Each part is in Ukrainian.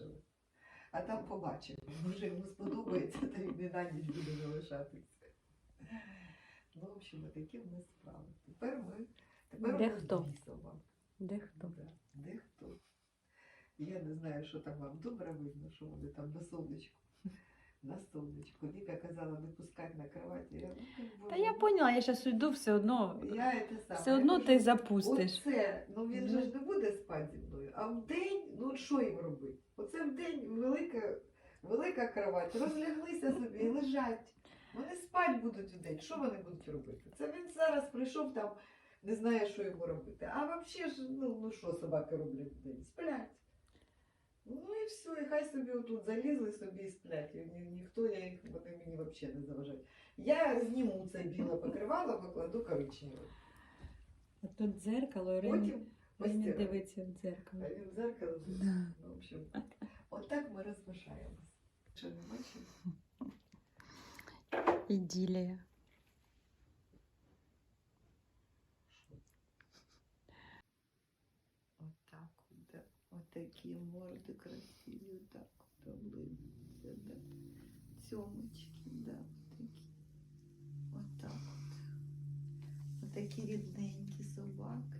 залишили. А там побачимо. Може йому сподобається, то він не на ніч буде залишатися. Ну, в общем, такі в нас справи. Тепер ми. Тепер Дехто. Дехто. Да, Дехто. Я не знаю, що там вам добре видно, що вони там на сонечку. На сонечку. Віка казала не пускати на кроваті. Я, ну, Та я поняла, я зараз уйду, все одно, Я це саме. все Я одно ти запустиш. Оце, ну він же Ну. ж не буде спати зі мною. А в день, ну що їм робити? Оце в день велика, велика кровать, розляглися собі і лежать. Вони спать будуть в день. Що вони будуть робити? Це він зараз прийшов там, не знає, що йому робити. А взагалі ж, ну, ну що собаки роблять в день? Сплять. Ну і все, і хай собі отут залізли собі і сплять. Ні, ніхто я їх, вони мені взагалі не заважають. Я зніму це біле покривало, покладу коричневе. А тут дзеркало, Ірина, Потім постираю. дивиться в дзеркало. А він в зеркало Да. Ну, в общем, от так ми розважаємось. Що не бачиш? Іділія. да. Отакі морди красиві, так, да, улыбнуться, да. Цьомочки, да, такі. Отак от. Отакі рідненькі собаки.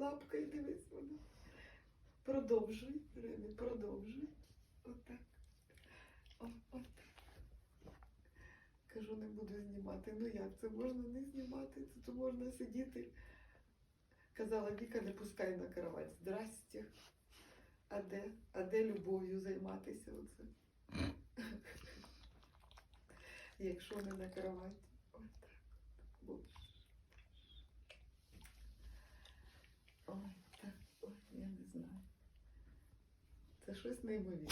Лапкою дивись вона. Продовжуй, Ремі, продовжуй. Отак. О, отак. Кажу, не буду знімати. Ну як це можна не знімати? Це можна сидіти. Казала Віка, не пускай на кровать. Здрасте. А де? А де любов'ю займатися оце? Якщо не на кроваті. Отак. Боже. Ой, так, ой, я не знаю. Це щось неймовірне.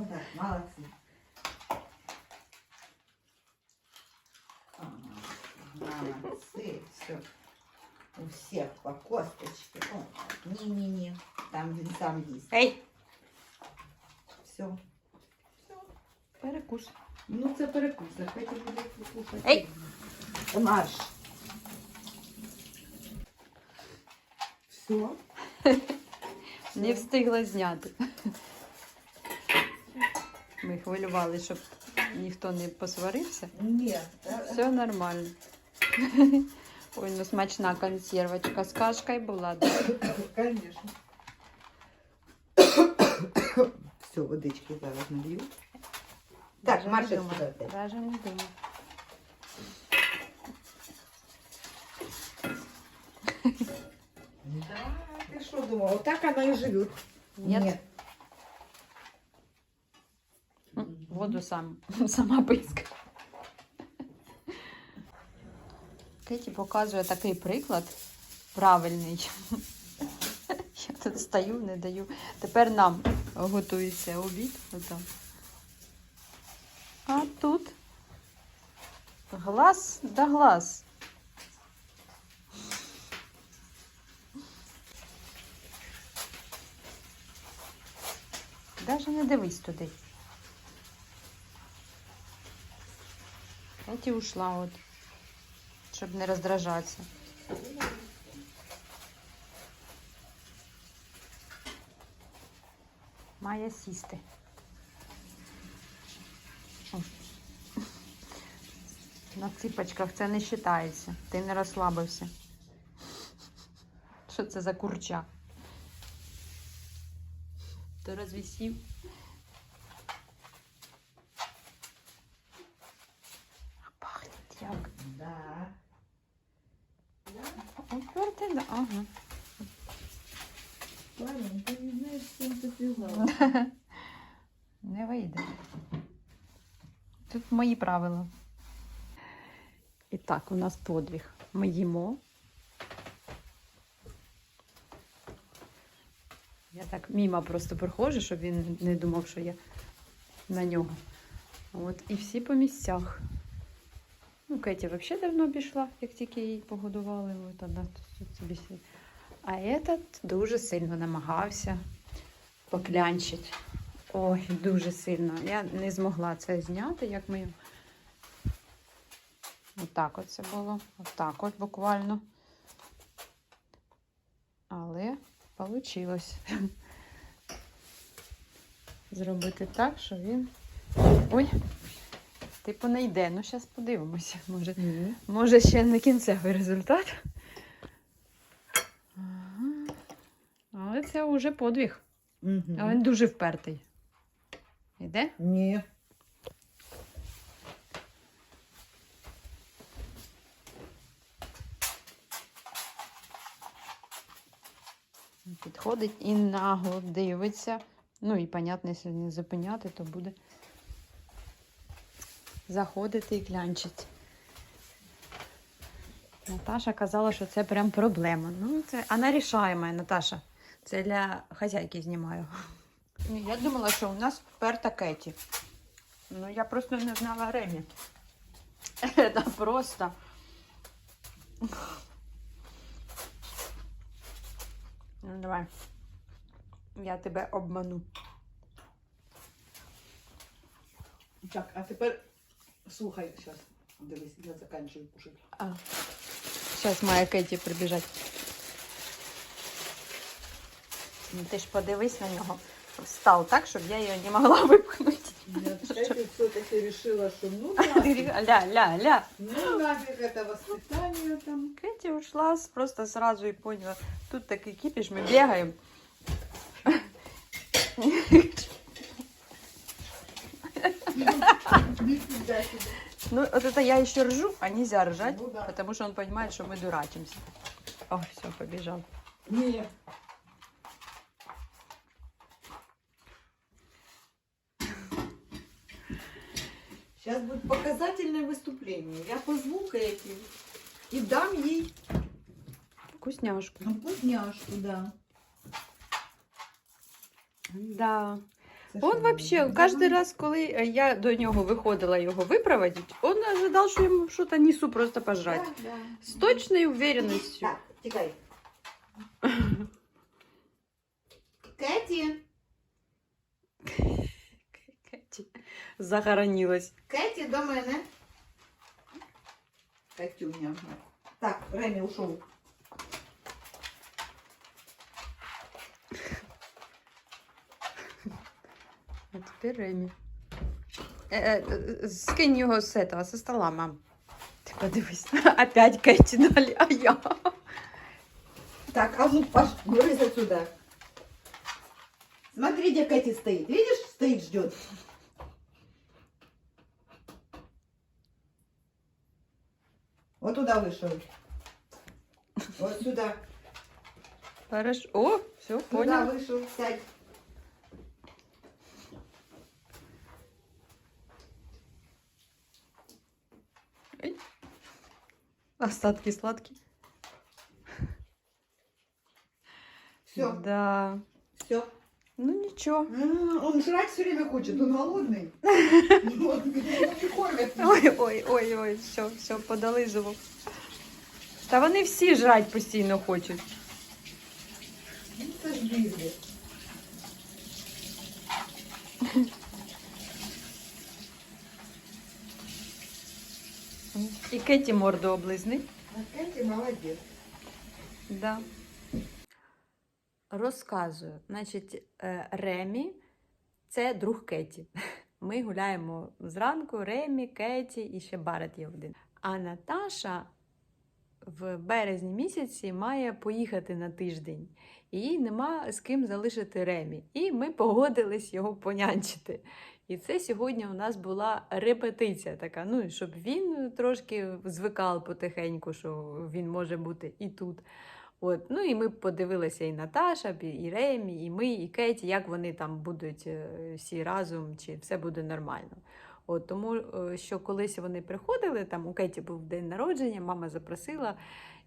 Вот так, молодцы. Ага, Молодцы, все. У всех по косточке. Не-не-не, там він сам есть. Ей, Все. перекус. Ну, це перекус, Петя буде кушати. Ей! Марш. Все. Не встигла зняти. Ми хвилювали, щоб ніхто не посварився. Нет. Все нормально. Ой, ну смачна консервочка з кашкою була. Да? Конечно. Все, водички зараз налью. Так, Даже Маша не думаю. сюди опять. Даже не думаю. Да, ты что думала, вот так она и живет? Нет. Воду сам, сама писка. Кеті показує такий приклад правильний. Я тут стою, не даю. Тепер нам готується обід. Отам. А тут глаз да глаз. Даже не дивись туди. Кеті ушла от, щоб не роздражатися. Має сісти. На ципочках це не вважається. Ти не розслабився. Що це за курча? Ти розвісів? А пахне як. Да. Упертий, да. Ага. Парень, ты не знаешь, с кем ты связалась. Не вийде. Тут мої правила. І так, у нас подвиг. Ми їмо. Я так мімо просто проходжу, щоб він не думав, що я на нього. От, і всі по місцях. Ну, Кеті взагалі давно пішла, як тільки її погодували. От вона тут собі. А этот дуже сильно намагався поклянчити. Ой, дуже сильно. Я не змогла це зняти, як ми. Отак от це було. Отак от буквально. Але вийшло зробити так, що він. Ой, типу не йде. Ну, зараз подивимося. Може, може ще не кінцевий результат. Ага. Але це вже подвиг. Мгм. А він дуже впертий. Іде? Не. Підходить і нагло дивиться. Ну і, понятно, якщо не зупиняти, то буде заходити і клянчить. Наташа казала, що це прям проблема. Ну, це вона рішаємо, Наташа. Це для хазяйки знімаю. Я думала, що у нас вперта Кеті. Ну, я просто не знала Ремі. Це просто. Ну, давай. Я тебе обману. Так, а тепер слухай зараз. Дивись, я заканчую кушати. А. Зараз має Кеті прибіжать. Ну, ти ж подивись на нього. Встав так, щоб я його не могла випхнути. Я Кстати, все-таки решила, что ну Ля, ля, ля. ну нафиг это воспитание там. Кеті ушла с- просто сразу і поняла. Тут такий кипіш, ми бігаємо. Нифига себе. Ну, вот это я еще ржу, а нельзя ржать, Ну да. потому что он понимает, что мы дурачимся. О, все, побежал. Не. Сейчас будет показательное выступление. Я позову Кэти и дам ей Вкусняшку. вкусняшку, да. Да. Це Он що, вообще, давай? каждый раз, коли е, я до нього виходила його випроводити, он ожидал, що йому щось несу просто пожрать. Да, да. З точною уверенностью. Так, тікай. Кэти, Захоронилась. Кэти до мене. Катюня. Так, Ремі ушов. А тепер Ремі. Е, е, скинь його з этого, со стола, мам. Ти подивись. Опять Кеті далі, а я. Так, а ну, паш, брысь отсюда. Смотри, где Кэти стоит. Видишь, стоит, ждет. Вот туда вышел. Вот сюда. Хорошо. О, все, Туда понял. вышел. Сядь. Остатки сладкие. Все, Да. все. Ну нічого. А, Он жрать все время хочет, он голодный. Вот, не кормят. Ой, ой, ой, ой, все, все, подолизував. Та вони всі жрать постійно хочуть. Ну, це ж бізнес. І Кеті морду облизни. А Катя молодець. Да. Розказую. Значить, е, Ремі це друг Кеті. Ми гуляємо зранку, Ремі, Кеті і ще Барет є один. А Наташа в березні місяці має поїхати на тиждень. І їй нема з ким залишити Ремі. І ми погодились його понянчити. І це сьогодні у нас була репетиція така, ну, щоб він трошки звикав потихеньку, що він може бути і тут. От, ну і ми подивилися і Наташа, і Ремі, і ми, і Кеті, як вони там будуть е, всі разом, чи все буде нормально. От, тому е, що колись вони приходили, там у Кеті був день народження, мама запросила.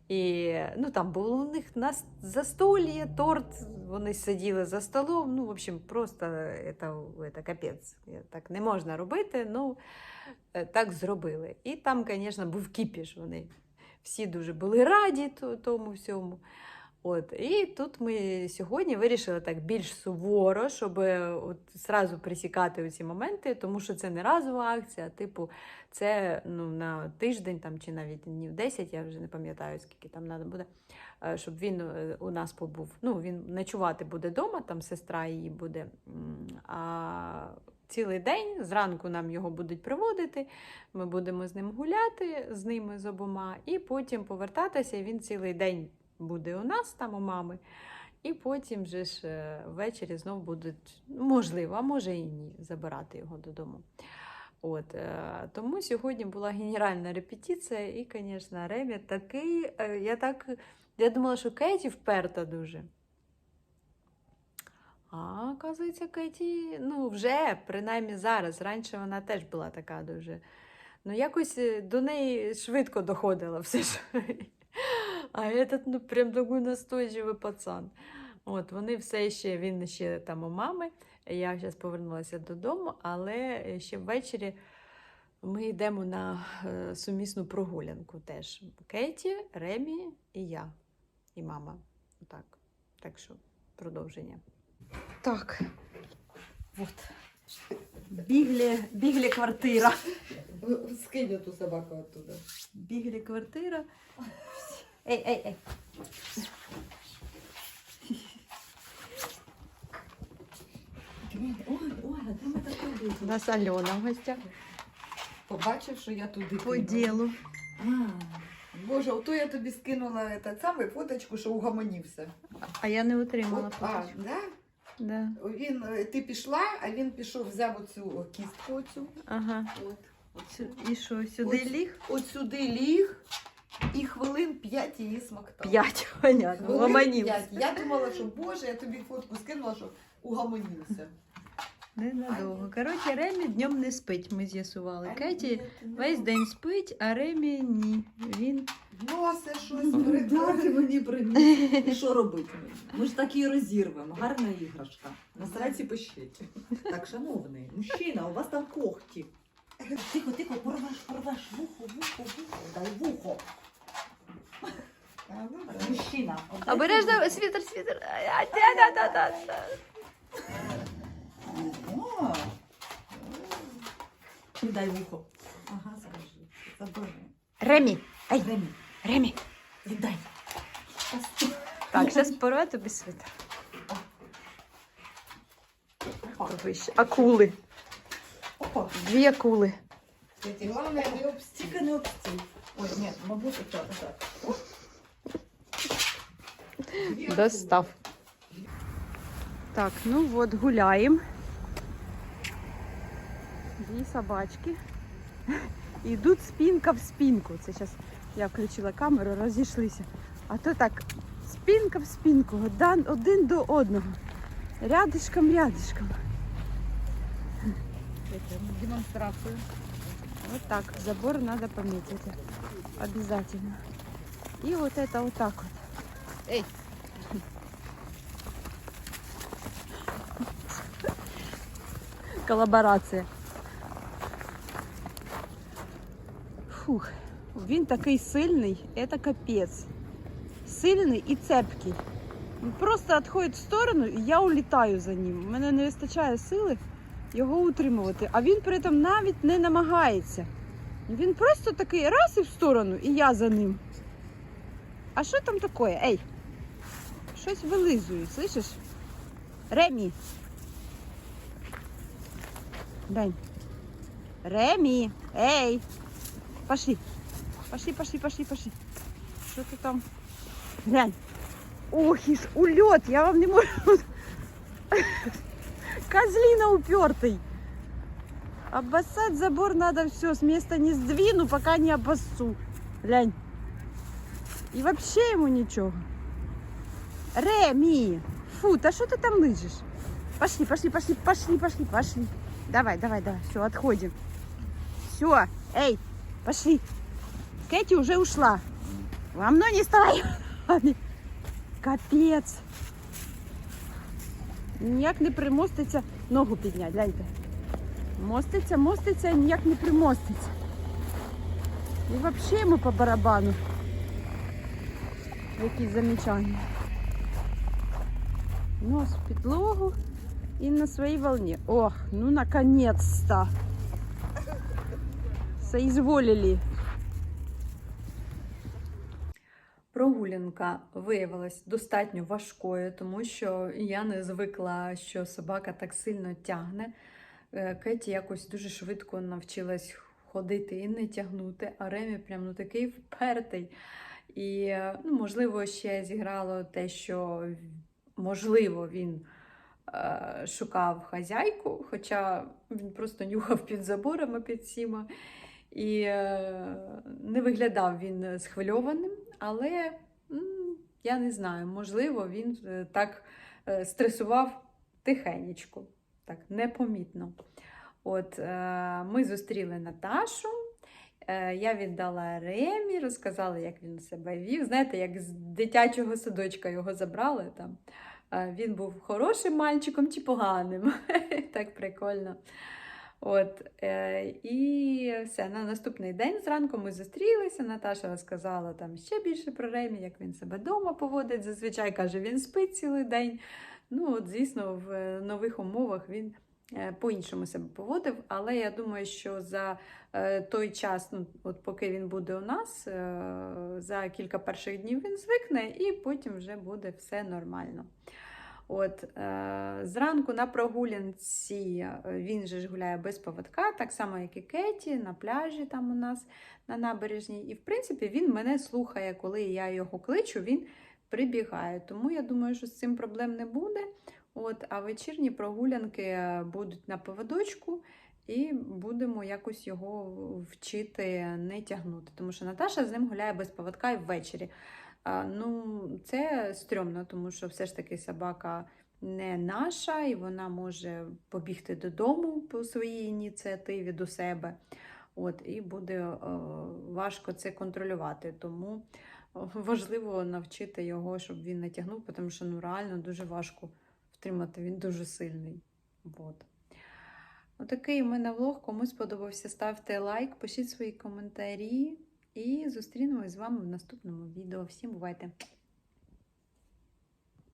І ну, там було у них на застолье, торт, вони сиділи за столом. Ну, в общем, просто это капець. Так не можна робити, ну е, так зробили. І там, звісно, був кіпіш. Вони всі дуже були раді тому всьому. От, і тут ми сьогодні вирішили так більш суворо, щоб е, от зразу присікати ці моменти, тому що це не разова акція, типу, це ну, на тиждень там, чи навіть днів 10, я вже не пам'ятаю, скільки там треба буде, е, щоб він е, у нас побув. Ну, він ночувати буде вдома, там сестра її буде. А цілий день зранку нам його будуть приводити. Ми будемо з ним гуляти, з ними з обома, і потім повертатися. Він цілий день буде у нас, там у мами. І потім же ж е, ввечері знов будуть, можливо, а може і ні, забирати його додому. От, е, тому сьогодні була генеральна репетиція, і, звісно, Ремі такий. е, Я так я думала, що Кеті вперта дуже. А, оказується, Кеті, ну, вже, принаймні зараз. Раніше вона теж була така дуже. Ну, якось е, до неї швидко доходило все ж. А этот, ну, прям такий настойчивий пацан. От, вони все ще, він ще там у мами. Я зараз повернулася додому, але ще ввечері ми йдемо на е, сумісну прогулянку теж. Кеті, Ремі і я, і мама. Так, так що продовження. Так. Вот. Біглі, біглі квартира. Скинь ту собаку оттуда. Біглі квартира. Ей, ей, ей. У нас Альона в гостях. Побачив, що я туди По ділу. А, Боже, ото я тобі скинула этот самий фоточку, що угомонився. А я не отримала От, а, фоточку. да? Да. Він, е, ти пішла, а він пішов, взяв оцю кістку оцю. Ага. От, оцю. І що, сюди Ось. ліг? От сюди ліг і хвилин п'ять її смоктав. П'ять, понятно. Хвилин Ломанівся. п'ять. Я думала, що Боже, я тобі фотку скинула, що угомонився. Ненадовго. Коротше, Ремі днем не спить, ми з'ясували. Кеті весь день спить, а Ремі ні. Він Носи щось Дати мені приніс. І що робити? Ми ж так її розірвемо. Гарна іграшка. На сраці щеті. Так, шановний, мужчина, у вас там когті. Тихо, тихо, порвеш, порвеш. Вухо, вухо, вухо. Дай вухо. Ну. Мужчина. отдай Обережно, вухо. світер, світер. А, да, да, да, да, да. О. Дай вухо. Ага, скажи. Забери. Ремі, ай, Ремі, Ремі. віддай. Так, зараз порве тобі світер. Акули. Опа. Дві акули. Кстати, не обстій. Не обстій. Ой, ні, мабуть, так, так. Достав. Так, ну от гуляємо. Дві собачки. Йдуть спинка в спинку. Це зараз я включила камеру, розійшлися. А то так, спинка в спинку, один, до одного. Рядишком, рядишком. Демонстрацію. Вот так, забор надо пометить. Обязательно. И вот это вот так вот. Эй. Колаборація. Фух, він такий сильний, це капець. Сильний і цепкий. Він просто відходить в сторону, і я улітаю за ним. У мене не вистачає сили його утримувати. А він при цьому навіть не намагається. Він просто такий раз і в сторону, і я за ним. А що там таке? Ей? Щось вилизує, слышиш? Ремі. Дань. Ремі. Ей. Пошли. Пошли, пошли, пошли, пошли. Що ти там? Глянь. Ох, і ж я вам не можу. Козлина упертый. Обоссать забор надо все, с места не сдвину, пока не обоссу. Глянь. И вообще ему ничего. Реми! Фу, да что ты там лыжешь? Пошли, пошли, пошли, пошли, пошли, пошли. Давай, давай, давай, все, отходим. Все, эй, пошли. Кэти уже ушла. Вам мной не вставай. Капец. Ніяк не примоститься ногу підняти, гляньте. Моститься, моститься, і ніяк не примоститься. І взагалі йому по барабану. Якісь замічання. Нос в підлогу і на своїй волні. Ох, ну наконец-то. Соизволили. Прогулянка виявилась достатньо важкою, тому що я не звикла, що собака так сильно тягне. Е, Кеті якось дуже швидко навчилась ходити і не тягнути, а Ремі прям ну такий впертий. І, е, ну, можливо, ще зіграло те, що можливо він е, шукав хазяйку, хоча він просто нюхав під заборами під всіма. І е, не виглядав він схвильованим, але я не знаю, можливо, він е, так е, стресував тихенечко, так непомітно. От е, ми зустріли Наташу. Я віддала Ремі, розказала, як він себе вів. Знаєте, як з дитячого садочка його забрали там. Він був хорошим мальчиком чи поганим. Так прикольно. От, е, і все, на наступний день зранку ми зустрілися. Наташа розказала там ще більше про Ремі, як він себе вдома поводить. Зазвичай каже, він спить цілий день. Ну, от, звісно, в е, нових умовах він е, по-іншому себе поводив. Але я думаю, що за е, той час, ну, от поки він буде у нас, за кілька перших днів він звикне, і потім вже буде все нормально. От, е, зранку на прогулянці е, він же ж гуляє без поводка, так само, як і Кеті, на пляжі там у нас на набережній. І, в принципі, він мене слухає, коли я його кличу, він прибігає. Тому я думаю, що з цим проблем не буде. От, а вечірні прогулянки е, будуть на поводочку, і будемо якось його вчити не тягнути. Тому що Наташа з ним гуляє без поводка і ввечері. Ну, це стрьомно, тому що все ж таки собака не наша, і вона може побігти додому по своїй ініціативі до себе. От, і буде е, важко це контролювати. Тому е, важливо навчити його, щоб він не тягнув, тому що ну, реально дуже важко втримати, він дуже сильний. От. Отакий у мене влог. Кому сподобався, ставте лайк, пишіть свої коментарі. І зустрінемось з вами в наступному відео. Всім бувайте!